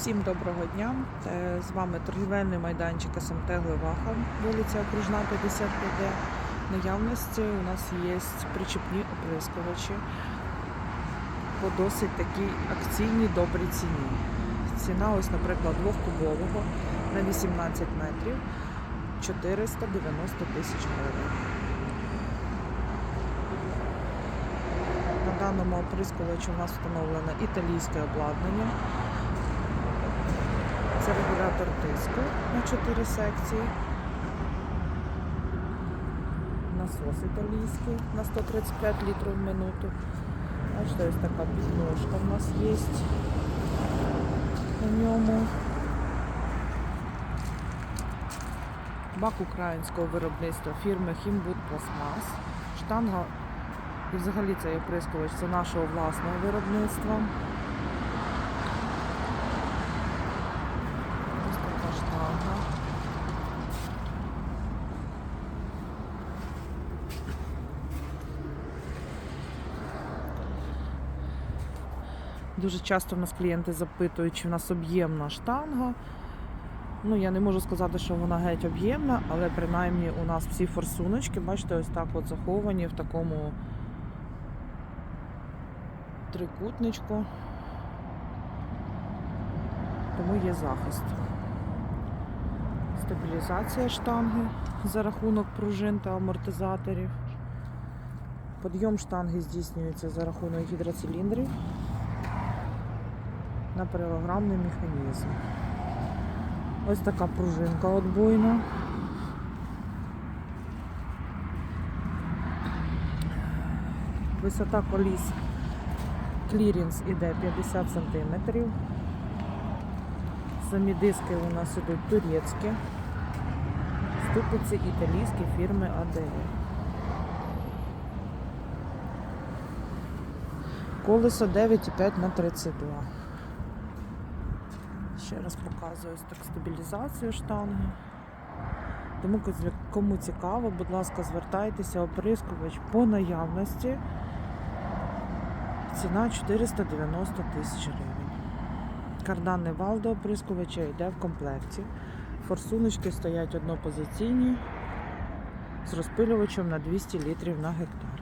Всім доброго дня. Е, З вами торгівельний майданчик СМТ Гливаха, вулиця Окружна 55D. Наявності у нас є причепні оприскувачі по досить такій акційній добрій ціні. Ціна, ось, наприклад, двохкубового на 18 метрів 490 тисяч гривень. На даному оприскувачі у нас встановлено італійське обладнання. Це регулятор тиску на 4 секції. Насос італійський на 135 літрів в минуту. Бачите, ось така підножка в нас є на ньому. Бак українського виробництва фірми Хімбуд Пластмас. Штанга і взагалі цей оприскувач це нашого власного виробництва. Ось така штанга. Дуже часто в нас клієнти запитують, чи в нас об'ємна штанга. Ну, я не можу сказати, що вона геть об'ємна, але принаймні у нас всі форсуночки, бачите, ось так от заховані в такому трикутничку. Тому є захист. Стабілізація штанги за рахунок пружин та амортизаторів. Подйом штанги здійснюється за рахунок гідроциліндрів на паралограмний механізм. Ось така пружинка отбойна. Висота коліс клірінс іде 50 см. Самі диски у нас ідуть турецькі. Ступиці італійські фірми АДЕ. Колесо 9,5 на 32. Ще раз показую стабілізацію штанги. Тому кому цікаво, будь ласка, звертайтеся, оприскувач по наявності. Ціна 490 тисяч гривень. Карданний вал до оприскувача йде в комплекті. Форсуночки стоять однопозиційні з розпилювачем на 200 літрів на гектар.